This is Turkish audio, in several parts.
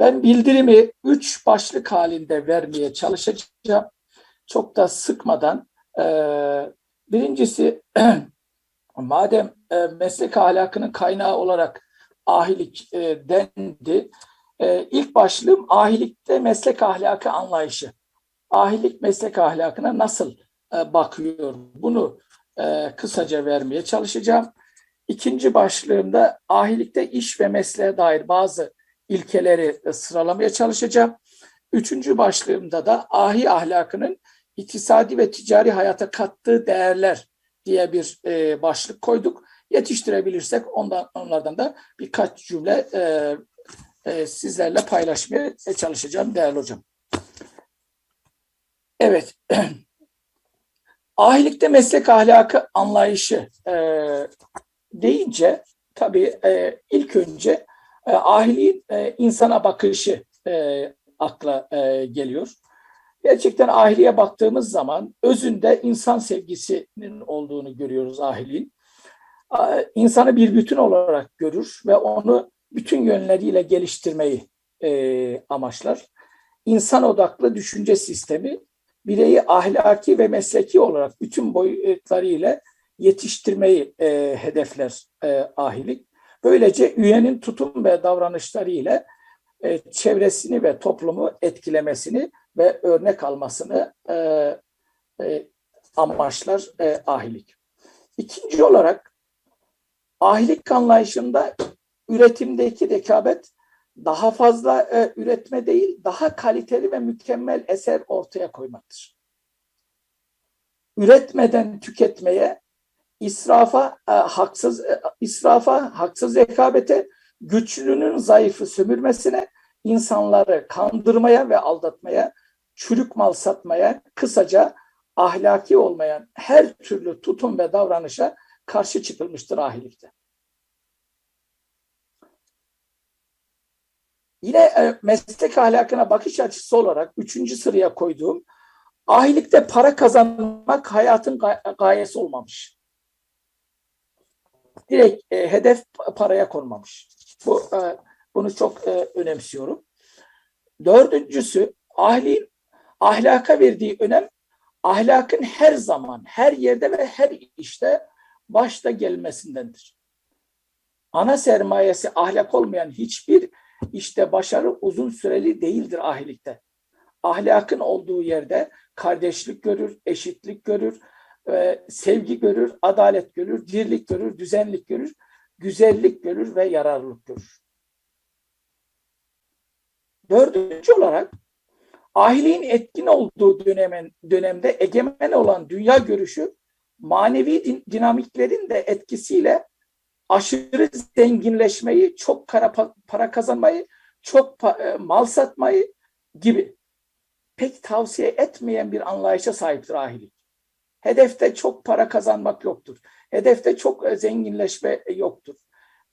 Ben bildirimi üç başlık halinde vermeye çalışacağım. Çok da sıkmadan. Ee, birincisi madem e, meslek ahlakının kaynağı olarak ahilik e, dendi. E, ilk başlığım ahilikte meslek ahlakı anlayışı. Ahilik meslek ahlakına nasıl e, bakıyor? Bunu e, kısaca vermeye çalışacağım. İkinci başlığımda ahilikte iş ve mesleğe dair bazı ilkeleri e, sıralamaya çalışacağım. Üçüncü başlığımda da ahi ahlakının iktisadi ve ticari hayata kattığı değerler diye bir e, başlık koyduk. Yetiştirebilirsek ondan onlardan da birkaç cümle e, e, sizlerle paylaşmaya çalışacağım değerli hocam. Evet. Ahilikte meslek ahlakı anlayışı e, deyince tabii e, ilk önce e, ahiliğin e, insana bakışı e, akla e, geliyor. Gerçekten ahiliye baktığımız zaman özünde insan sevgisinin olduğunu görüyoruz ahiliğin. İnsanı bir bütün olarak görür ve onu bütün yönleriyle geliştirmeyi e, amaçlar. İnsan odaklı düşünce sistemi bireyi ahlaki ve mesleki olarak bütün boyutlarıyla yetiştirmeyi e, hedefler e, ahilik. Böylece üyenin tutum ve davranışları ile e, çevresini ve toplumu etkilemesini ve örnek almasını e, e, amaçlar e, ahilik. İkinci olarak ahilik anlayışında üretimdeki rekabet daha fazla e, üretme değil, daha kaliteli ve mükemmel eser ortaya koymaktır. Üretmeden tüketmeye, israfa, e, haksız e, israfa, haksız rekabete, güçlünün zayıfı sömürmesine, insanları kandırmaya ve aldatmaya, çürük mal satmaya, kısaca ahlaki olmayan her türlü tutum ve davranışa karşı çıkılmıştır ahilikte. Yine e, meslek ahlakına bakış açısı olarak üçüncü sıraya koyduğum ahilikte para kazanmak hayatın gayesi olmamış. Direkt e, hedef paraya konmamış. Bu e, bunu çok e, önemsiyorum. Dördüncüsü ahlin ahlaka verdiği önem ahlakın her zaman, her yerde ve her işte başta gelmesindendir. Ana sermayesi ahlak olmayan hiçbir işte başarı uzun süreli değildir ahilikte. Ahlakın olduğu yerde kardeşlik görür, eşitlik görür, e, sevgi görür, adalet görür, dirlik görür, düzenlik görür, güzellik görür ve yararlılık görür. Dördüncü olarak ahiliğin etkin olduğu dönemin, dönemde egemen olan dünya görüşü manevi dinamiklerin de etkisiyle aşırı zenginleşmeyi, çok para, para kazanmayı, çok e, mal satmayı gibi pek tavsiye etmeyen bir anlayışa sahiptir ahilik. Hedefte çok para kazanmak yoktur. Hedefte çok e, zenginleşme yoktur.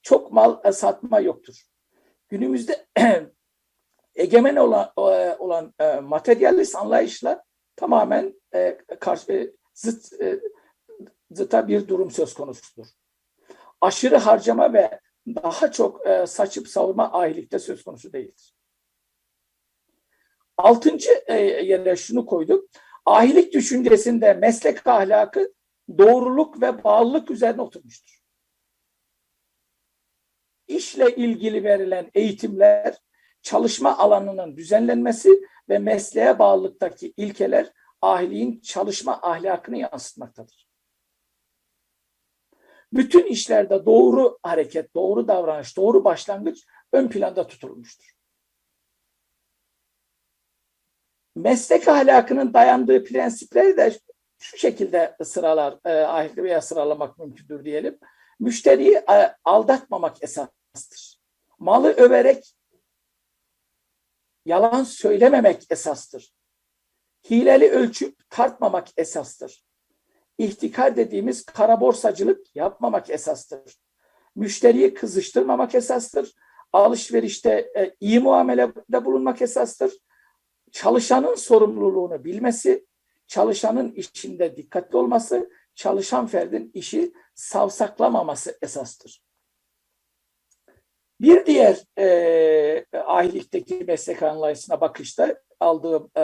Çok mal e, satma yoktur. Günümüzde egemen olan, olan materyalist anlayışla tamamen karşı, zıt, zıta bir durum söz konusudur aşırı harcama ve daha çok e, saçıp savurma ahilikte söz konusu değildir. Altıncı e, yere şunu koyduk. Ahilik düşüncesinde meslek ahlakı doğruluk ve bağlılık üzerine oturmuştur. İşle ilgili verilen eğitimler, çalışma alanının düzenlenmesi ve mesleğe bağlılıktaki ilkeler ahiliğin çalışma ahlakını yansıtmaktadır bütün işlerde doğru hareket, doğru davranış, doğru başlangıç ön planda tutulmuştur. Meslek ahlakının dayandığı prensipleri de şu şekilde sıralar, e, ahlakı veya sıralamak mümkündür diyelim. Müşteriyi e, aldatmamak esastır. Malı överek yalan söylememek esastır. Hileli ölçüp tartmamak esastır ihtikar dediğimiz kara borsacılık yapmamak esastır. Müşteriyi kızıştırmamak esastır. Alışverişte e, iyi muamelede bulunmak esastır. Çalışanın sorumluluğunu bilmesi, çalışanın işinde dikkatli olması, çalışan ferdin işi savsaklamaması esastır. Bir diğer e, ahilikteki meslek anlayışına bakışta aldığım e,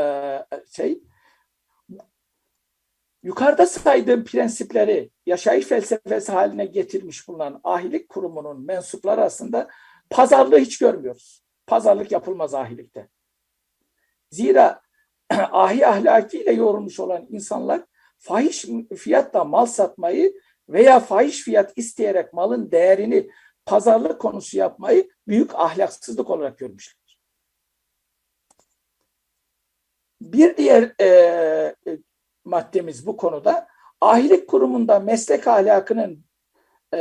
şey yukarıda saydığım prensipleri yaşayış felsefesi haline getirmiş bulunan ahilik kurumunun mensupları arasında pazarlığı hiç görmüyoruz. Pazarlık yapılmaz ahilikte. Zira ahi ahlakiyle yorulmuş olan insanlar fahiş fiyatla mal satmayı veya fahiş fiyat isteyerek malın değerini pazarlık konusu yapmayı büyük ahlaksızlık olarak görmüşler. Bir diğer e, e, maddemiz bu konuda ahilik kurumunda meslek ahlakının e,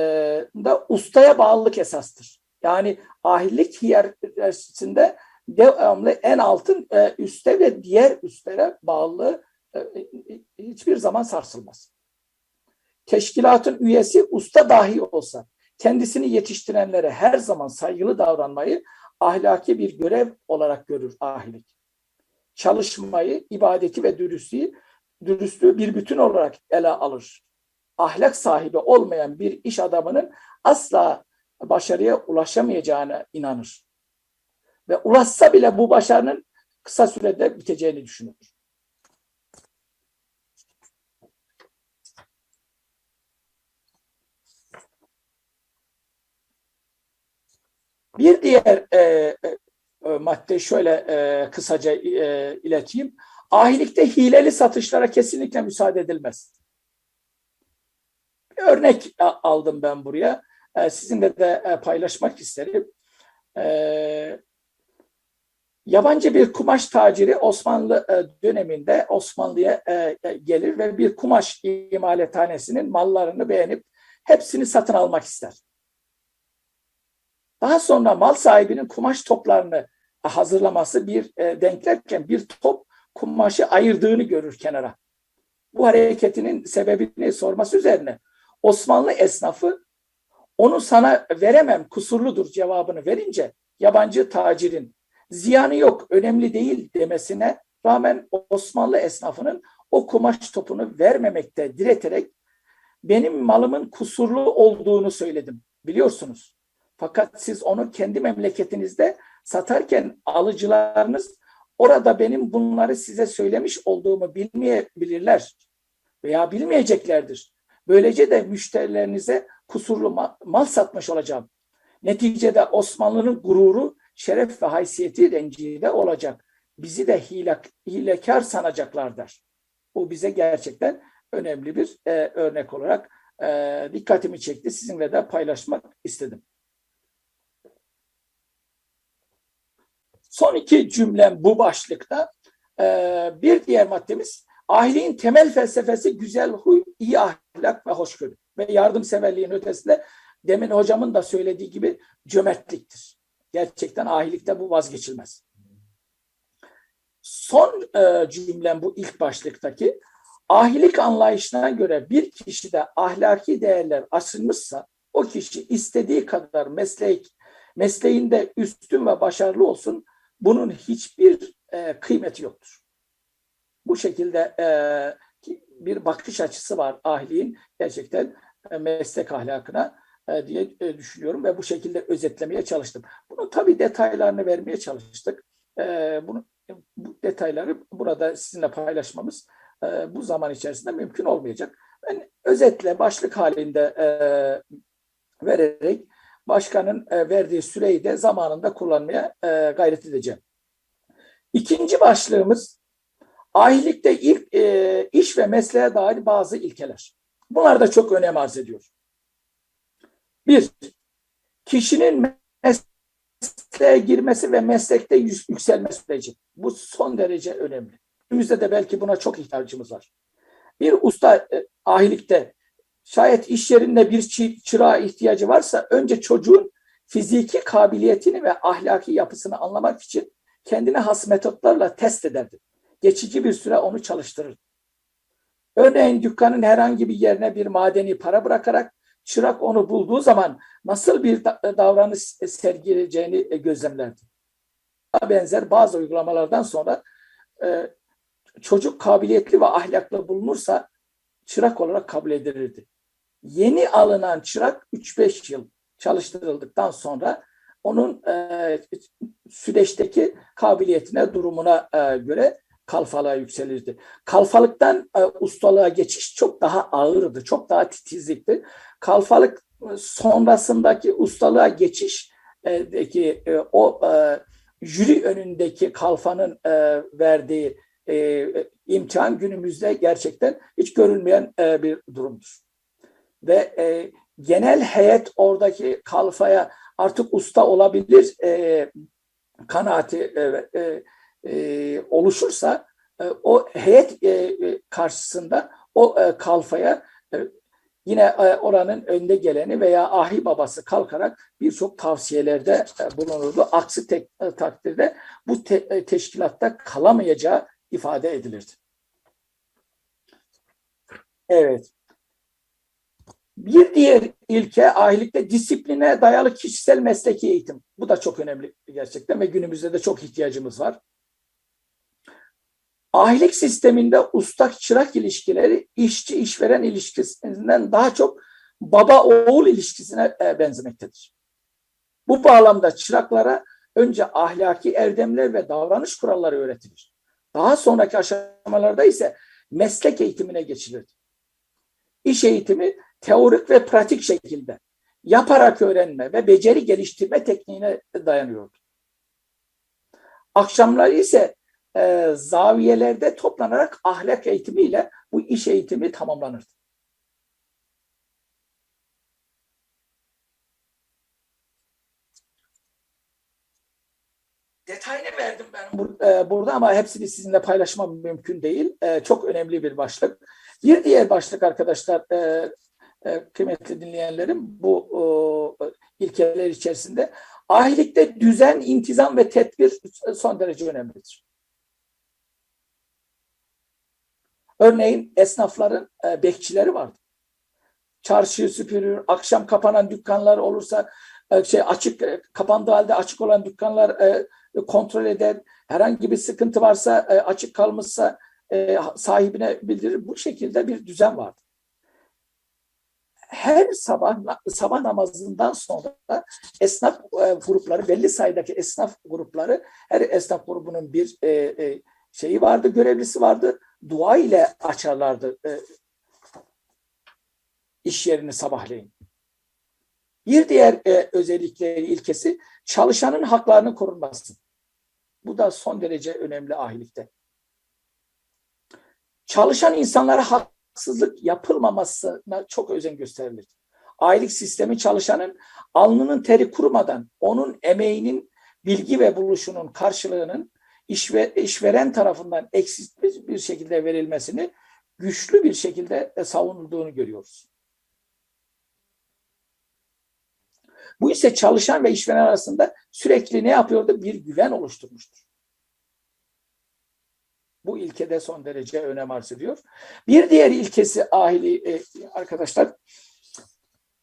da ustaya bağlılık esastır. Yani ahilik hiyerarşisinde devamlı en altın e, üste ve diğer üstlere bağlı e, hiçbir zaman sarsılmaz. Teşkilatın üyesi usta dahi olsa kendisini yetiştirenlere her zaman saygılı davranmayı ahlaki bir görev olarak görür ahilik. Çalışmayı, ibadeti ve dürüstlüğü, dürüstlüğü bir bütün olarak ele alır. Ahlak sahibi olmayan bir iş adamının asla başarıya ulaşamayacağına inanır. Ve ulaşsa bile bu başarının kısa sürede biteceğini düşünür. Bir diğer e, e, madde şöyle e, kısaca e, ileteyim. Ahilikte hileli satışlara kesinlikle müsaade edilmez. Bir örnek aldım ben buraya. E, sizinle de e, paylaşmak isterim. E, yabancı bir kumaş taciri Osmanlı e, döneminde Osmanlı'ya e, e, gelir ve bir kumaş imalathanesinin mallarını beğenip hepsini satın almak ister. Daha sonra mal sahibinin kumaş toplarını hazırlaması bir denklerken bir top kumaşı ayırdığını görür kenara. Bu hareketinin sebebini sorması üzerine Osmanlı esnafı onu sana veremem kusurludur cevabını verince yabancı tacirin ziyanı yok önemli değil demesine rağmen Osmanlı esnafının o kumaş topunu vermemekte direterek benim malımın kusurlu olduğunu söyledim biliyorsunuz. Fakat siz onu kendi memleketinizde satarken alıcılarınız orada benim bunları size söylemiş olduğumu bilmeyebilirler veya bilmeyeceklerdir. Böylece de müşterilerinize kusurlu mal satmış olacağım. Neticede Osmanlı'nın gururu, şeref ve haysiyeti rencide olacak. Bizi de hile, hilekar sanacaklardır. Bu bize gerçekten önemli bir e, örnek olarak e, dikkatimi çekti. Sizinle de paylaşmak istedim. Son iki cümlem bu başlıkta. Ee, bir diğer maddemiz ahiliğin temel felsefesi güzel huy, iyi ahlak ve hoşgörü ve yardımseverliğin ötesinde demin hocamın da söylediği gibi cömertliktir. Gerçekten ahilikte bu vazgeçilmez. Son e, cümlem bu ilk başlıktaki ahilik anlayışına göre bir kişide ahlaki değerler aşılmışsa o kişi istediği kadar meslek mesleğinde üstün ve başarılı olsun bunun hiçbir e, kıymeti yoktur. Bu şekilde e, bir bakış açısı var ahliğin gerçekten e, meslek ahlakına diye e, düşünüyorum ve bu şekilde özetlemeye çalıştım. Bunun tabii detaylarını vermeye çalıştık. E, bunu bu detayları burada sizinle paylaşmamız e, bu zaman içerisinde mümkün olmayacak. Ben özetle başlık halinde e, vererek başkanın e, verdiği süreyi de zamanında kullanmaya e, gayret edeceğim. İkinci başlığımız ahilikte ilk e, iş ve mesleğe dair bazı ilkeler. Bunlar da çok önem arz ediyor. Bir, kişinin mesleğe girmesi ve meslekte yükselme süreci. Bu son derece önemli. Günümüzde de belki buna çok ihtiyacımız var. Bir usta e, ahilikte şayet iş yerinde bir çırağa ihtiyacı varsa önce çocuğun fiziki kabiliyetini ve ahlaki yapısını anlamak için kendine has metotlarla test ederdi. Geçici bir süre onu çalıştırır. Örneğin dükkanın herhangi bir yerine bir madeni para bırakarak çırak onu bulduğu zaman nasıl bir davranış sergileyeceğini gözlemlerdi. Benzer bazı uygulamalardan sonra e, çocuk kabiliyetli ve ahlaklı bulunursa çırak olarak kabul edilirdi. Yeni alınan çırak 3-5 yıl çalıştırıldıktan sonra onun e, süreçteki kabiliyetine, durumuna e, göre kalfalığa yükselirdi. Kalfalıktan e, ustalığa geçiş çok daha ağırdı, çok daha titizlikti. Kalfalık e, sonrasındaki ustalığa geçiş e, ki e, o e, jüri önündeki kalfanın e, verdiği e, imtihan günümüzde gerçekten hiç görülmeyen e, bir durumdur. Ve e, genel heyet oradaki kalfaya artık usta olabilir e, kanaati e, e, e, oluşursa e, o heyet e, karşısında o e, kalfaya e, yine e, oranın önde geleni veya ahi babası kalkarak birçok tavsiyelerde e, bulunurdu. Aksi tek, e, takdirde bu te, e, teşkilatta kalamayacağı ifade edilirdi. Evet. Bir diğer ilke ahilikte disipline dayalı kişisel mesleki eğitim. Bu da çok önemli gerçekten ve günümüzde de çok ihtiyacımız var. Ahilik sisteminde usta-çırak ilişkileri işçi işveren ilişkisinden daha çok baba-oğul ilişkisine e, benzemektedir. Bu bağlamda çıraklara önce ahlaki erdemler ve davranış kuralları öğretilir. Daha sonraki aşamalarda ise meslek eğitimine geçilir. İş eğitimi teorik ve pratik şekilde yaparak öğrenme ve beceri geliştirme tekniğine dayanıyordu. Akşamları ise e, zaviyelerde toplanarak ahlak eğitimiyle bu iş eğitimi tamamlanırdı. Detayını verdim ben e, burada ama hepsini sizinle paylaşmam mümkün değil. E, çok önemli bir başlık. Bir diğer başlık arkadaşlar e, kıymetli dinleyenlerim bu ilkeler içerisinde ahilikte düzen, intizam ve tedbir son derece önemlidir. Örneğin esnafların bekçileri vardı. Çarşıyı süpürür, akşam kapanan dükkanlar olursa şey açık kapandığı halde açık olan dükkanlar kontrol eder. Herhangi bir sıkıntı varsa açık kalmışsa sahibine bildirir. Bu şekilde bir düzen vardı her sabah sabah namazından sonra esnaf e, grupları belli sayıdaki esnaf grupları her esnaf grubunun bir e, e, şeyi vardı görevlisi vardı dua ile açarlardı e, iş yerini sabahleyin. Bir diğer e, özellikleri ilkesi çalışanın haklarının korunması. Bu da son derece önemli ahilikte. Çalışan insanlara hak haksızlık yapılmamasına çok özen gösterilir. Aylık sistemi çalışanın alnının teri kurumadan onun emeğinin bilgi ve buluşunun karşılığının işve, işveren tarafından eksiksiz bir şekilde verilmesini güçlü bir şekilde savunulduğunu görüyoruz. Bu ise çalışan ve işveren arasında sürekli ne yapıyordu? Bir güven oluşturmuştur. Bu ilkede son derece önem arz ediyor. Bir diğer ilkesi ahili e, arkadaşlar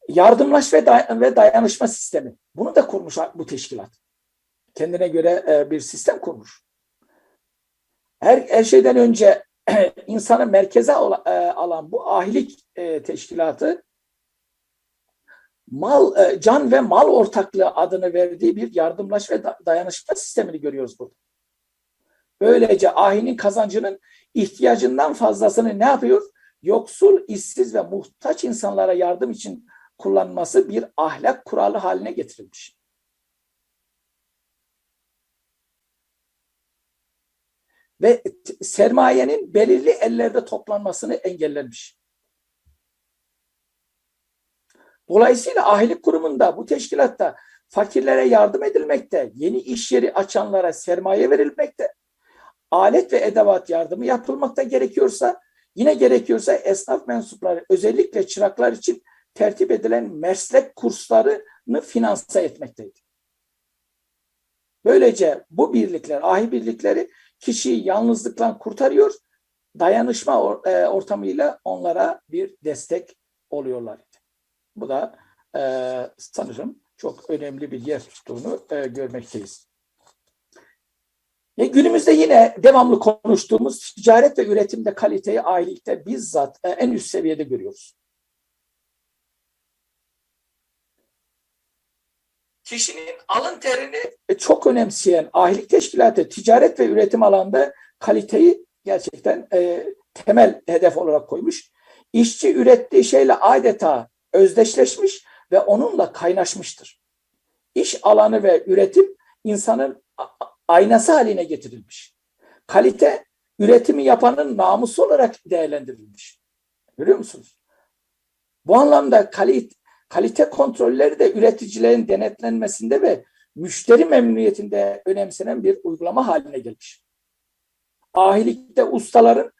yardımlaş ve, ve dayanışma sistemi. Bunu da kurmuş bu teşkilat. Kendine göre e, bir sistem kurmuş. Her, her şeyden önce insanı merkeze e, alan bu ahilik e, teşkilatı mal e, can ve mal ortaklığı adını verdiği bir yardımlaş ve dayanışma sistemini görüyoruz burada. Böylece ahinin kazancının ihtiyacından fazlasını ne yapıyor? Yoksul, işsiz ve muhtaç insanlara yardım için kullanması bir ahlak kuralı haline getirilmiş. Ve sermayenin belirli ellerde toplanmasını engellenmiş. Dolayısıyla ahilik kurumunda, bu teşkilatta fakirlere yardım edilmekte, yeni iş yeri açanlara sermaye verilmekte, alet ve edevat yardımı yapılmakta gerekiyorsa yine gerekiyorsa esnaf mensupları özellikle çıraklar için tertip edilen meslek kurslarını finanse etmekteydi. Böylece bu birlikler, ahi birlikleri kişiyi yalnızlıktan kurtarıyor, dayanışma e, ortamıyla onlara bir destek oluyorlar. Bu da e, sanırım çok önemli bir yer tuttuğunu e, görmekteyiz. E günümüzde yine devamlı konuştuğumuz ticaret ve üretimde kaliteyi ailelikte bizzat e, en üst seviyede görüyoruz. Kişinin alın terini e, çok önemseyen ahilik teşkilatı ticaret ve üretim alanında kaliteyi gerçekten e, temel hedef olarak koymuş. İşçi ürettiği şeyle adeta özdeşleşmiş ve onunla kaynaşmıştır. İş alanı ve üretim insanın aynası haline getirilmiş. Kalite üretimi yapanın namusu olarak değerlendirilmiş. Görüyor musunuz? Bu anlamda kalite, kalite kontrolleri de üreticilerin denetlenmesinde ve müşteri memnuniyetinde önemsenen bir uygulama haline gelmiş. Ahilikte ustaların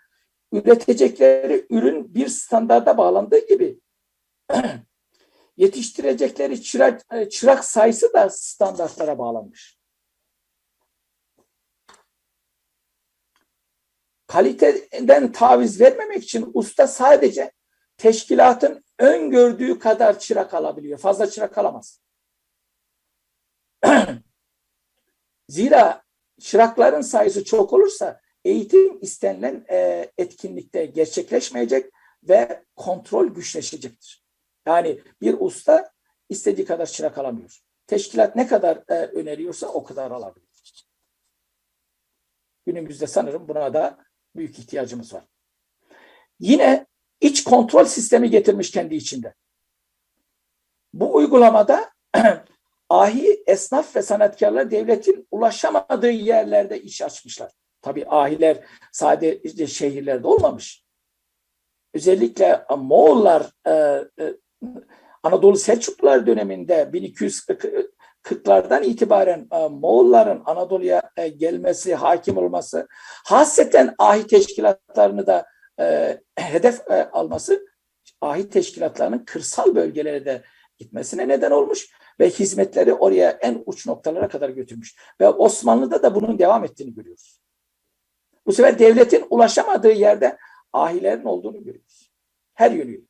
üretecekleri ürün bir standarda bağlandığı gibi yetiştirecekleri çırak, çırak sayısı da standartlara bağlanmış. Kaliteden taviz vermemek için usta sadece teşkilatın öngördüğü kadar çırak alabiliyor. Fazla çırak alamaz. Zira çırakların sayısı çok olursa eğitim istenilen e, etkinlikte gerçekleşmeyecek ve kontrol güçleşecektir. Yani bir usta istediği kadar çırak alamıyor. Teşkilat ne kadar e, öneriyorsa o kadar alabiliyor. Günümüzde sanırım buna da büyük ihtiyacımız var. Yine iç kontrol sistemi getirmiş kendi içinde. Bu uygulamada ahi esnaf ve sanatkarlar devletin ulaşamadığı yerlerde iş açmışlar. Tabi ahiler sadece şehirlerde olmamış. Özellikle Moğollar e, e, Anadolu Selçuklular döneminde 1240'lardan itibaren e, Moğolların Anadolu'ya gelmesi, hakim olması, hasreten ahi teşkilatlarını da e, hedef e, alması ahi teşkilatlarının kırsal bölgelere de gitmesine neden olmuş ve hizmetleri oraya en uç noktalara kadar götürmüş. Ve Osmanlı'da da bunun devam ettiğini görüyoruz. Bu sefer devletin ulaşamadığı yerde ahilerin olduğunu görüyoruz. Her yönüyle.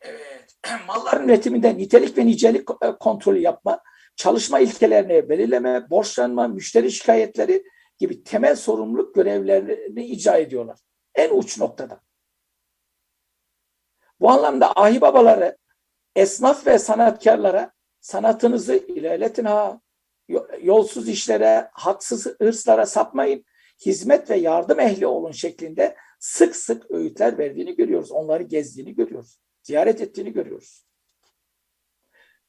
Evet. Malların üretiminde nitelik ve nicelik e, kontrolü yapma, çalışma ilkelerini belirleme, borçlanma, müşteri şikayetleri gibi temel sorumluluk görevlerini icra ediyorlar. En uç noktada. Bu anlamda ahi babaları esnaf ve sanatkarlara sanatınızı ilerletin ha, yolsuz işlere, haksız hırslara sapmayın, hizmet ve yardım ehli olun şeklinde sık sık öğütler verdiğini görüyoruz. Onları gezdiğini görüyoruz. Ziyaret ettiğini görüyoruz.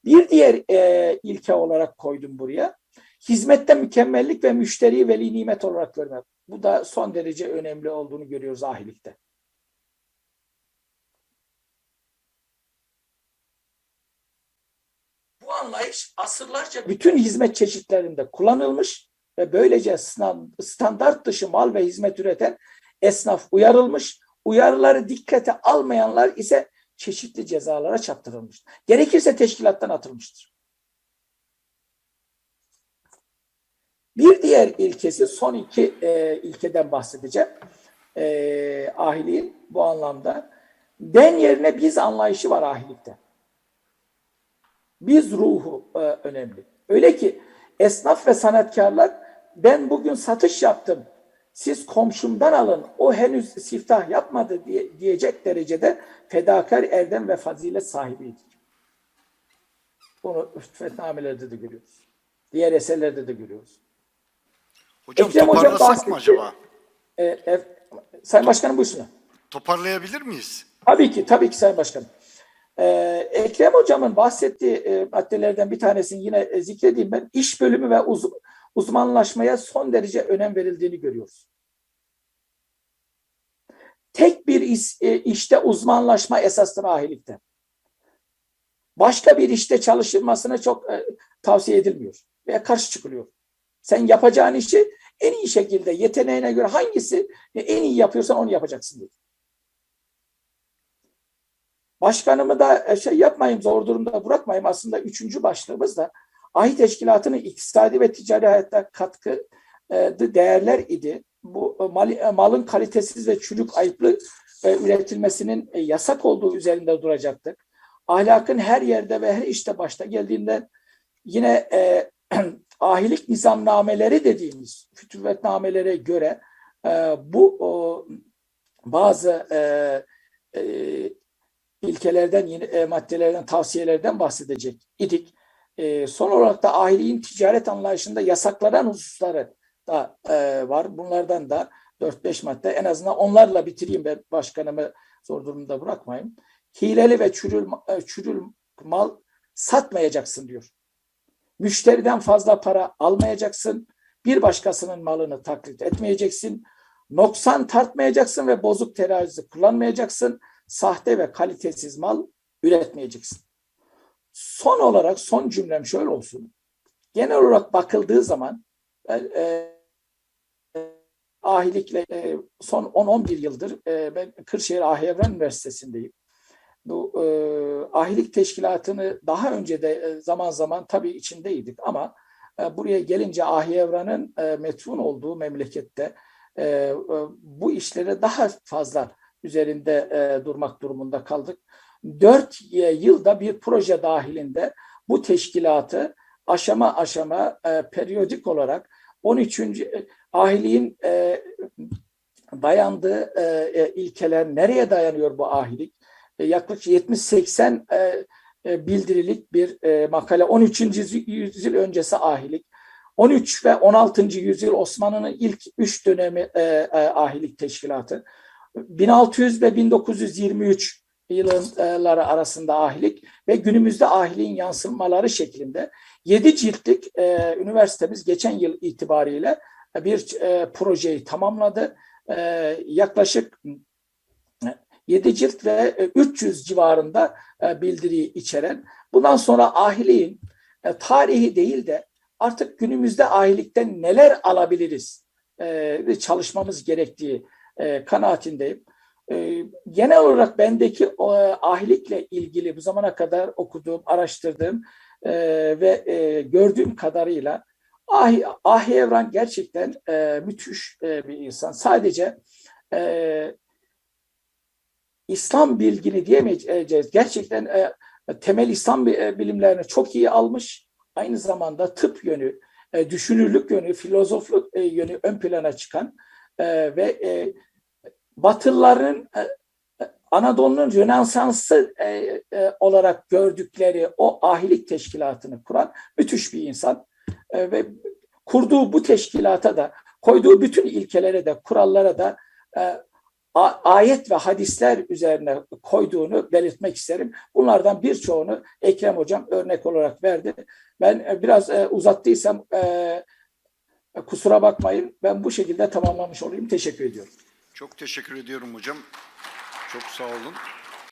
Bir diğer e, ilke olarak koydum buraya. Hizmette mükemmellik ve müşteriyi veli nimet olarak görmek. Bu da son derece önemli olduğunu görüyoruz ahilikte. Bu anlayış asırlarca bütün hizmet çeşitlerinde kullanılmış ve böylece standart dışı mal ve hizmet üreten esnaf uyarılmış, uyarıları dikkate almayanlar ise çeşitli cezalara çarptırılmıştır. Gerekirse teşkilattan atılmıştır. Bir diğer ilkesi, son iki e, ilkeden bahsedeceğim. E, ahiliğin bu anlamda. Ben yerine biz anlayışı var ahilikte. Biz ruhu e, önemli. Öyle ki esnaf ve sanatkarlar ben bugün satış yaptım siz komşumdan alın, o henüz siftah yapmadı diye, diyecek derecede fedakar erdem ve fazilet sahibiydi. Bunu fetnamelerde de görüyoruz. Diğer eserlerde de görüyoruz. Hocam Ekrem toparlasak bahsetti. mı acaba? E, e, Sayın Başkanım buyursun. Toparlayabilir miyiz? Tabii ki, tabii ki Sayın Başkanım. Ee, Ekrem Hocam'ın bahsettiği e, maddelerden bir tanesini yine e, zikredeyim ben. İş bölümü ve uz uzmanlaşmaya son derece önem verildiğini görüyoruz. Tek bir iş, e, işte uzmanlaşma esastır ahilikte. Başka bir işte çalışılmasına çok e, tavsiye edilmiyor veya karşı çıkılıyor. Sen yapacağın işi en iyi şekilde yeteneğine göre hangisi en iyi yapıyorsan onu yapacaksın diyor. Başkanımı da e, şey yapmayayım, zor durumda bırakmayayım. Aslında üçüncü başlığımız da ahi teşkilatının iktisadi ve ticari hayatta katkı e, değerler idi. Bu e, mal, malın kalitesiz ve çürük ayıplı üretilmesinin yasak olduğu üzerinde duracaktık. Ahlakın her yerde ve her işte başta geldiğinden yine e, ahilik nizamnameleri dediğimiz fütüvvetnamelere göre e, bu o, bazı e, e, ilkelerden, yeni e, maddelerden, tavsiyelerden bahsedecek idik. E, son olarak da ahiliğin ticaret anlayışında yasaklanan hususları da e, var. Bunlardan da 4-5 madde en azından onlarla bitireyim ben başkanımı zor durumda bırakmayayım. Hileli ve çürül, e, çürül mal satmayacaksın diyor. Müşteriden fazla para almayacaksın. Bir başkasının malını taklit etmeyeceksin. Noksan tartmayacaksın ve bozuk terazisi kullanmayacaksın. Sahte ve kalitesiz mal üretmeyeceksin. Son olarak son cümlem şöyle olsun. Genel olarak bakıldığı zaman ben, e, ahilikle e, son 10-11 yıldır e, ben Kırşehir Ahi Üniversitesi'ndeyim. Bu e, ahilik teşkilatını daha önce de e, zaman zaman tabii içindeydik ama e, buraya gelince Ahi Evren'in e, metfun olduğu memlekette e, e, bu işlere daha fazla üzerinde e, durmak durumunda kaldık. Dört e, yılda bir proje dahilinde bu teşkilatı aşama aşama e, periyodik olarak 13. e, ahiliğin e, dayandığı e, e, ilkeler nereye dayanıyor bu ahilik? E, yaklaşık 70-80 e, bildirilik bir e, makale. 13. yüzy- yüzyıl öncesi ahilik. 13 ve 16. yüzyıl Osmanlı'nın ilk üç dönemi e, e, ahilik teşkilatı. 1600 ve 1923 yılları arasında ahilik ve günümüzde ahiliğin yansımaları şeklinde 7 ciltlik e, üniversitemiz geçen yıl itibariyle bir e, projeyi tamamladı. E, yaklaşık 7 cilt ve e, 300 civarında e, bildiriyi içeren. Bundan sonra ahiliğin e, tarihi değil de artık günümüzde ahilikten neler alabiliriz e, çalışmamız gerektiği e, kanaatindeyim. E, genel olarak bendeki o, ahilikle ilgili bu zamana kadar okuduğum, araştırdığım e, ve e, gördüğüm kadarıyla Ahi, Ahi Evran gerçekten e, müthiş e, bir insan. Sadece e, İslam bilgini diyemeyeceğiz. Gerçekten e, temel İslam e, bilimlerini çok iyi almış. Aynı zamanda tıp yönü, e, düşünürlük yönü, filozofluk e, yönü ön plana çıkan e, ve e, Batılıların e, e, Anadolu'nun Rönesansı e, olarak gördükleri o ahilik teşkilatını kuran müthiş bir insan ve kurduğu bu teşkilata da koyduğu bütün ilkelere de kurallara da ayet ve hadisler üzerine koyduğunu belirtmek isterim. Bunlardan birçoğunu Ekrem Hocam örnek olarak verdi. Ben biraz uzattıysam kusura bakmayın. Ben bu şekilde tamamlamış olayım. Teşekkür ediyorum. Çok teşekkür ediyorum hocam. Çok sağ olun.